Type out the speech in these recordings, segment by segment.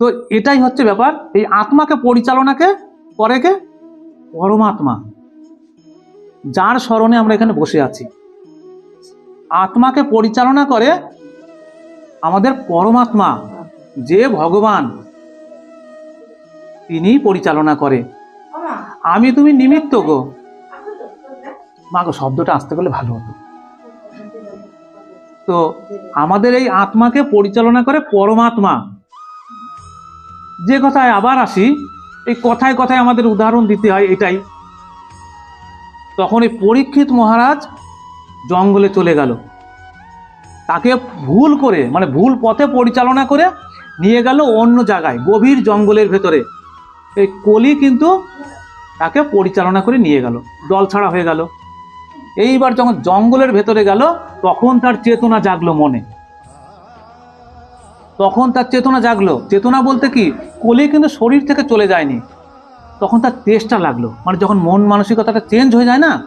তো এটাই হচ্ছে ব্যাপার, এই আত্মাকে পরিচালনাকে করে কে পরমাত্মা। যার স্মরণে আমরা এখানে বসে আছি। আত্মাকে পরিচালনা করে আমাদের পরমাত্মা, যে ভগবান তিনি পরিচালনা করে। আমি তুমি নিমিত্ত গো। মা গো, শব্দটা আসতে গেলে ভালো হতো। তো আমাদের এই আত্মাকে পরিচালনা করে পরমাত্মা। যে কথায় আবার আসি, এই কথায় কথায় আমাদের উদাহরণ দিতে হয় এটাই। তখন এই পরীক্ষিত মহারাজ জঙ্গলে চলে গেল। তাকে ভুল করে মানে ভুল পথে পরিচালনা করে নিয়ে গেল অন্য জায়গায়, গভীর জঙ্গলের ভেতরে। এই কলি কিন্তু তাকে পরিচালনা করে নিয়ে গেল, দল ছাড়া হয়ে গেল। এইবার যখন জঙ্গলের ভেতরে গেল, তখন তার চেতনা জাগলো মনে। তখন তার চেতনা জাগলো। চেতনা বলতে কি, কলি কিন্তু শরীর থেকে চলে যায়নি। তখন তার তেষ্টা লাগল। মানে যখন মন মানসিকতাটা চেঞ্জ হয়ে যায় না,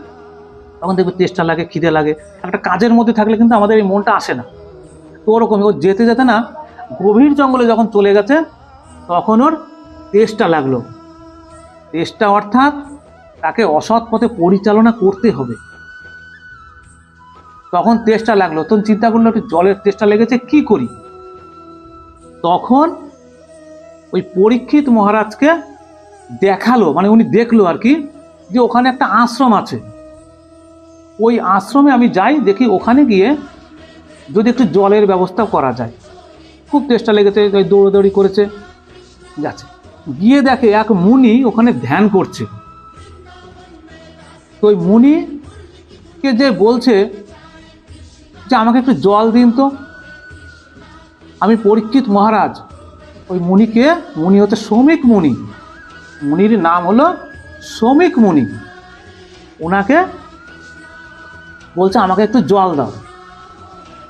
তখন দেখবে তেষ্টা লাগে, খিদে লাগে। একটা কাজের মধ্যে থাকলে কিন্তু আমাদের এই মনটা আসে না। তো ওরকম, ও যেতে যেতে না, গভীর জঙ্গলে যখন চলে গেছে, তখন ওর তেষ্টা লাগল। তেষ্টা অর্থাৎ তাকে অসৎ পথে পরিচালনা করতে হবে। তখন তেষ্টা লাগল। তখন চিন্তা করল, একটু জলের তেষ্টা লেগেছে, কি করি? তখন ওই পরীক্ষিত মহারাজকে দেখাল মানে উনি দেখল আর কি, যে ওখানে একটা আশ্রম আছে। ওই আশ্রমে আমি যাই, দেখি ওখানে গিয়ে যদি একটু জলের ব্যবস্থা করা যায়। খুব চেষ্টা লেগেছে দৌড়োদৌড়ি করেছে, যাচ্ছে। গিয়ে দেখে এক মুনি ওখানে ধ্যান করছে। তো ওই মুনিকে যে বলছে যে, আমাকে একটু জল দিন তো। আমি পরীক্ষিত মহারাজ। ওই মুনিকে, মুনি হচ্ছে শ্রমিক মুনি। মুনির নাম হলো শ্রমিক মুনি। ওনাকে বলছে, আমাকে একটু জল দাও।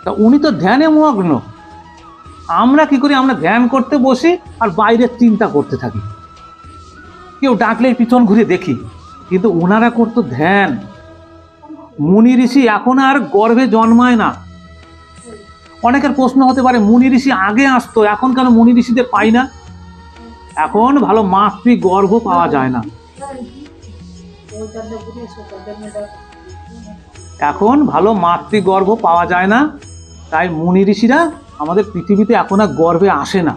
তা উনি তো ধ্যানে মগ্ন। আমরা কি করি? আমরা ধ্যান করতে বসি আর বাইরের চিন্তা করতে থাকি। কেউ ডাকলে পিছন ঘুরে দেখি, কিন্তু ওনারা করতো ধ্যান। মুনি ঋষি এখন আর গর্ভে জন্মায় না। অনেকের প্রশ্ন হতে পারে, মুনি ঋষি আগে আসতো, এখন কেন মুনি ঋষিদের পাই না? এখন ভালো মাতৃ গর্ভ পাওয়া যায় না। এখন ভালো মাতৃ মাতৃগর্ভ পাওয়া যায় না, তাই মুনি ঋষিরা আমাদের পৃথিবীতে এখন আর গর্ভে আসে না।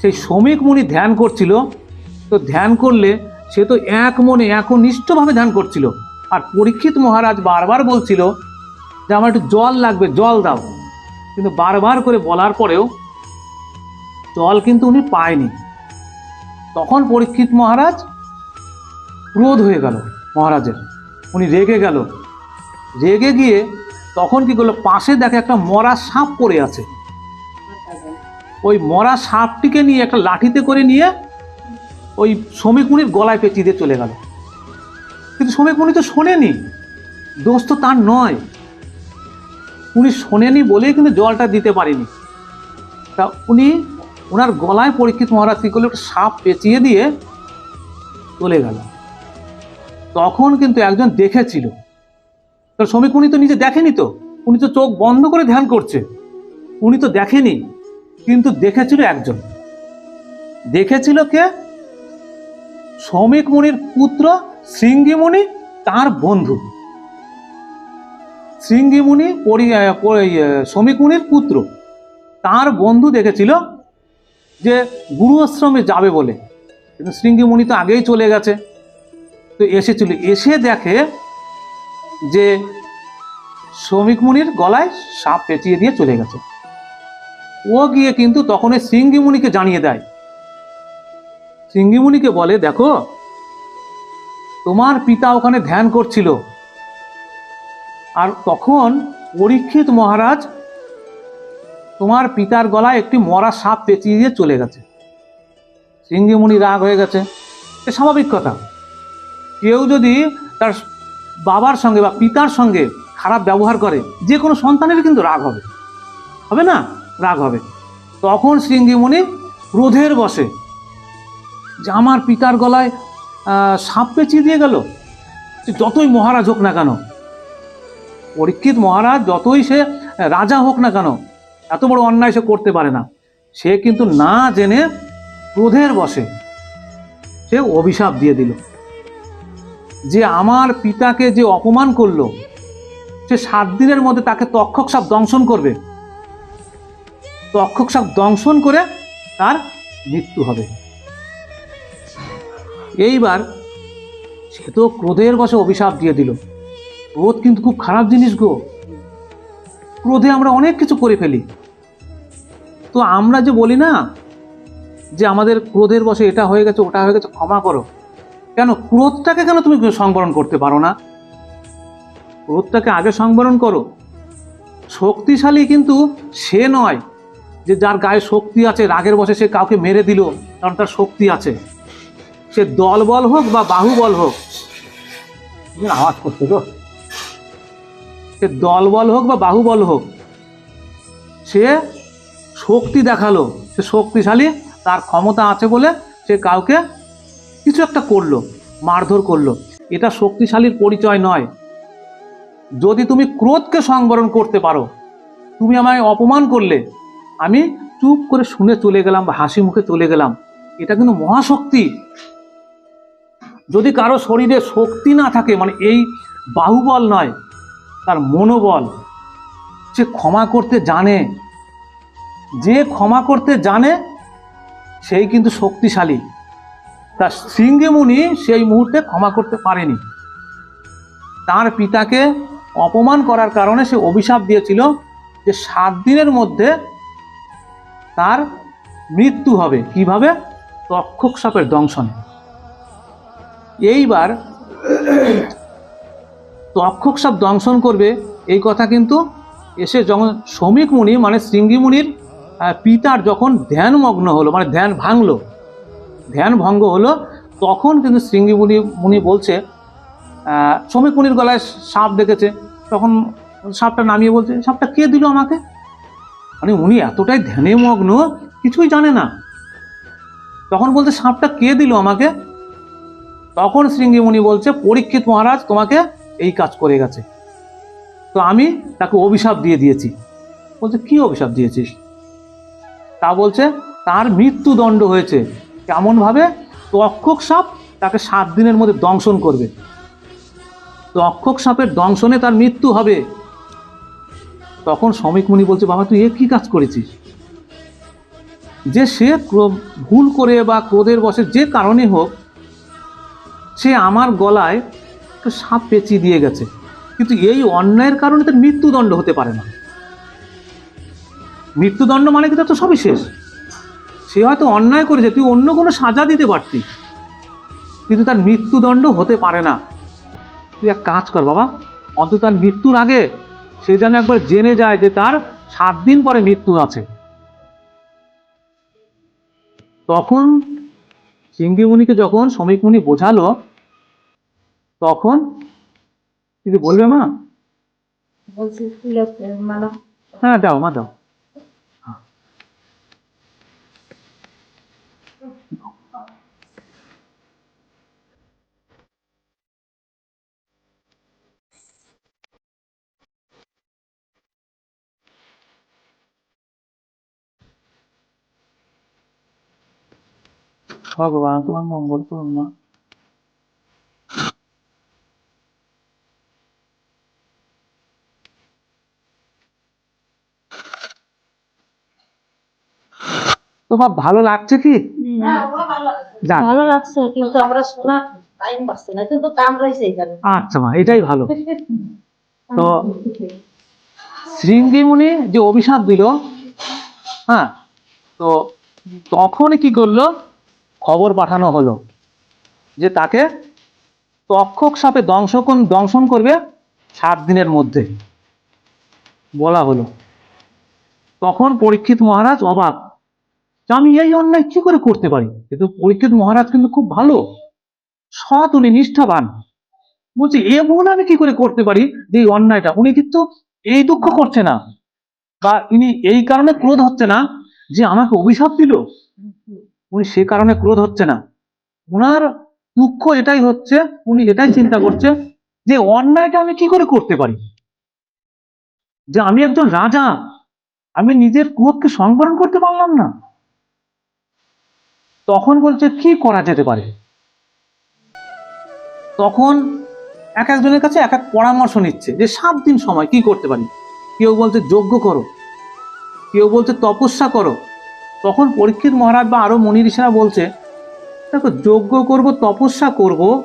সেই শ্রমিক মুনি ধ্যান করছিল, তো ধ্যান করলে সে তো এক মনে একনিষ্ঠভাবে ধ্যান করছিল। আর পরীক্ষিত মহারাজ বারবার বলছিল যে আমার একটু জল লাগবে, জল দাও। কিন্তু বারবার করে বলার পরেও জল কিন্তু উনি পায়নি। তখন পরীক্ষিত মহারাজ ক্রোধ হয়ে গেল মহারাজের। উনি রেগে গেল। রেগে গিয়ে তখন কি করল? পাশে দেখে একটা মরা সাপ পড়ে আছে। ওই মরা সাপটিকে নিয়ে একটা লাঠিতে করে নিয়ে ওই শ্রমিক মুনির গলায় পেঁচিয়ে দিয়ে চলে গেল। কিন্তু শ্রমিক মুনি তো শোনেনি দোষ তো তার নয়। উনি শোনেনি বলেই কিন্তু জলটা দিতে পারেনি। তা উনি ওনার গলায় পরীক্ষিত মহারাজ কী করল সাপ পেঁচিয়ে দিয়ে চলে গেল। তখন কিন্তু একজন দেখেছিল। কারণ শ্রমিক উনি তো নিজে দেখেনি তো? উনি তো চোখ বন্ধ করে ধ্যান করছে। উনি তো দেখেনি, কিন্তু দেখেছিল একজন। দেখেছিল কে? শ্রমিক মুনির পুত্র শৃঙ্গিমুনি তার বন্ধু। শৃঙ্গি মুনি পরি আহ, প- ইয়ে, শ্রমিক মুনির পুত্র। তার বন্ধু দেখেছিল যে গুরু আশ্রমে যাবে বলে। কিন্তু শৃঙ্গি মুনি তো আগেই চলে গেছে। তো এসেছিল। এসে দেখে যে শ্রমিক মুনির গলায় সাপ পেঁচিয়ে দিয়ে চলে গেছে। ও গিয়ে কিন্তু তখন ওই সিঙ্গি মুনিকে জানিয়ে দেয়। শৃঙ্গিমুনিকে বলে দেখো তোমার পিতা ওখানে ধ্যান করছিল। আর তখন পরীক্ষিত মহারাজ তোমার পিতার গলায় একটি মরা সাপ পেঁচিয়ে দিয়ে চলে গেছে। সিঙ্গিমুনি রাগ হয়ে গেছে। এ স্বাভাবিক কথা। কেউ যদি তার বাবার সঙ্গে বা পিতার সঙ্গে খারাপ ব্যবহার করে, যে কোনো সন্তানের কিন্তু রাগ হবে। হবে না? রাগ হবে। তখন শৃঙ্গিমণি ক্রোধের বসে যে আমার পিতার গলায় সাপ পেঁচিয়ে দিয়ে গেল। যতই মহারাজ হোক না কেন পরীক্ষিত মহারাজ যতই সে রাজা হোক না কেন, এত বড় অন্যায় সে করতে পারে না। সে কিন্তু না জেনে ক্রোধের বসে সে অভিশাপ দিয়ে দিল। যে আমার পিতাকে যে অপমান করল, সে সাত দিনের মধ্যে তাকে তক্ষক সাপ দংশন করবে। তক্ষক সাপ দংশন করে তার মৃত্যু হবে। এইবার সে তো ক্রোধের বসে অভিশাপ দিয়ে দিল। ক্রোধ কিন্তু খুব খারাপ জিনিস গো। ক্রোধে আমরা অনেক কিছু করে ফেলি। তো আমরা যে বলি না যে আমাদের ক্রোধের বসে এটা হয়ে গেছে, ওটা হয়ে গেছে, ক্ষমা করো। কেন? ক্রোধটাকে কেন তুমি সংবরণ করতে পারো না? ক্রোধটাকে আগে সংবরণ করো। শক্তিশালী কিন্তু সে নয় যে যার গায়ে শক্তি আছে, রাগের বসে সে কাউকে মেরে দিল, কারণ তার শক্তি আছে। সে দল বল হোক বা বাহুবল হোক। আওয়াজ করতে তো? সে দলবল হোক বা বাহুবল হোক, সে শক্তি দেখাল, সে শক্তিশালী, তার ক্ষমতা আছে বলে সে কাউকে কিছু একটা করল, মারধর করল। এটা শক্তিশালীর পরিচয় নয়। যদি তুমি ক্রোধকে সংবরণ করতে পারো, তুমি আমায় অপমান করলে, আমি চুপ করে শুনে চলে গেলাম বা হাসি মুখে চলে গেলাম। এটা কিন্তু মহাশক্তি। যদি কারও শরীরে শক্তি না থাকে মানে এই বাহুবল নয় তার মনোবল। সে ক্ষমা করতে জানে। যে ক্ষমা করতে জানে, সেই কিন্তু শক্তিশালী। তার সিংহমুনি সেই মুহূর্তে ক্ষমা করতে পারেনি। তার পিতাকে অপমান করার কারণে সে অভিশাপ দিয়েছিল যে সাত দিনের মধ্যে তার মৃত্যু হবে। কীভাবে? তক্ষক সাপের দংশনে। এইবার তক্ষক সাপ দংশন করবে, এই কথা কিন্তু এসে যখন শ্রমিক মুনি মানে শৃঙ্গি মুনির পিতার যখন ধ্যানমগ্ন হলো মানে ধ্যান ভাঙলো, ধ্যান ভঙ্গ হলো, তখন কিন্তু শৃঙ্গি মুনি মুনি বলছে শ্রমিক মুনির গলায় সাপ দেখেছে তখন সাপটা নামিয়ে বলছে, সাপটা কে দিল আমাকে? মানে উনি এতটাই ধ্যানে মগ্ন কিছুই জানে না। তখন বলছে, সাপটা কে দিল আমাকে? তখন শৃঙ্গি মুনি বলছে, পরীক্ষিত মহারাজ, তোমাকে এই কাজ করে গেছে। তো আমি তাকে অভিশাপ দিয়ে দিয়েছি। বলছে, কি অভিশাপ দিয়েছিস? তা বলছে, তার মৃত্যুদণ্ড হয়েছে। কেমনভাবে? তো অক্ষক সাপ তাকে সাত দিনের মধ্যে দংশন করবে। তো অক্ষক সাপের দংশনে তার মৃত্যু হবে। তখন শ্রমিক মুনি বলছে, বাবা, তুই এ কি কাজ করেছিস? যে সে ভুল করে বা ক্রোধের বসে যে কারণে হোক, সে আমার গলায় একটা সাপ পেঁচিয়ে দিয়ে গেছে। কিন্তু এই অন্যায়ের কারণে তার মৃত্যুদণ্ড হতে পারে না। মৃত্যুদণ্ড মানে কি তার তো সবই শেষ। সে হয়তো অন্যায় করেছে, তুই অন্য কোনো সাজা দিতে পারতি। কিন্তু তার মৃত্যুদণ্ড হতে পারে না। তুই এক কাজ কর বাবা, অন্তত তার মৃত্যুর আগে সে যেন একবার জেনে যায় যে তার সাত দিন পরে মৃত্যু আছে। তখন চিঙ্গিমুনিকে যখন শ্রমিক মুনি বোঝালো তখন কিছু বলবে মা? হ্যাঁ দাও মা দাও। ভগবান তোমার মঙ্গল করুন মা। তোমার ভালো লাগছে কি? ভালো লাগছে। কিন্তু আমরা শোনা টাইম পাচ্ছি না কিন্তু কামড়াইছে এখানে। আচ্ছা মা এটাই ভালো। তো শৃঙ্গিমুনি যে অভিশাপ দিল হ্যাঁ তো তখন কি করল? খবর পাঠানো হলো যে তাকে তক্ষক সাপে দংশন দংশন করবে সাত দিনের মধ্যে। বলা হলো। তখন পরীক্ষিত মহারাজ অবাক। যে আমি এই অন্যায় কি করে করতে পারি? কিন্তু পরীক্ষিত মহারাজ কিন্তু খুব ভালো। সৎ, উনি নিষ্ঠাবান। বলছি, এ ভুল আমি কি করে করতে পারি যে এই অন্যায়টা? উনি কিন্তু এই দুঃখ করছে না। বা ইনি এই কারণে ক্রোধ হচ্ছে না যে আমাকে অভিশাপ দিল। উনি সে কারণে ক্রোধ হচ্ছে না। ওনার দুঃখ এটাই হচ্ছে, উনি এটাই চিন্তা করছে যে অন্যায়টা আমি কি করে করতে পারি? যে আমি একজন রাজা, আমি নিজের ক্রোধকে সংবরণ করতে পারলাম না। তখন বলছে, কি করা যেতে পারে? তখন এক একজনের কাছে এক এক পরামর্শ নিচ্ছে যে, সাত দিন সময়, কি করতে পারি? কেউ বলছে, যজ্ঞ করো। কেউ বলছে, তপস্যা করো। তখন পরীক্ষিত মহারাজ বা আরও মনি ঋষিরা বলছে, দেখো, যজ্ঞ করব, তপস্যা করব,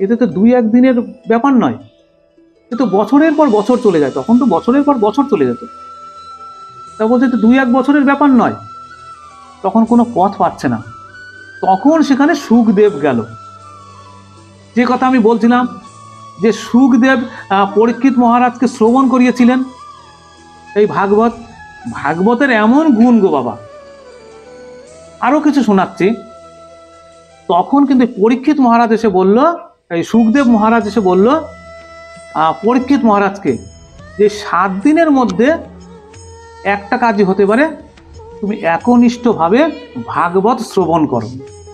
এতে তো দুই এক দিনের ব্যাপার নয়। এ তো বছরের পর বছর চলে যায়, তখন তো বছরের পর বছর চলে যেত। তা বলছে তো দুই এক বছরের ব্যাপার নয়। তখন কোনো পথ পাচ্ছে না। তখন সেখানে সুখদেব গেল। যে কথা আমি বলছিলাম, যে সুখদেব পরীক্ষিত মহারাজকে শ্রবণ করিয়েছিলেন, এই ভাগবত, ভাগবতের এমন গুণ গো বাবা। আরও কিছু শোনাচ্ছি। তখন কিন্তু পরীক্ষিত মহারাজ এসে বলল, এই সুখদেব মহারাজ এসে বলল পরীক্ষিত মহারাজকে যে সাত দিনের মধ্যে একটা কাজই হতে পারে তুমি একনিষ্ঠভাবে ভাগবত শ্রবণ করো।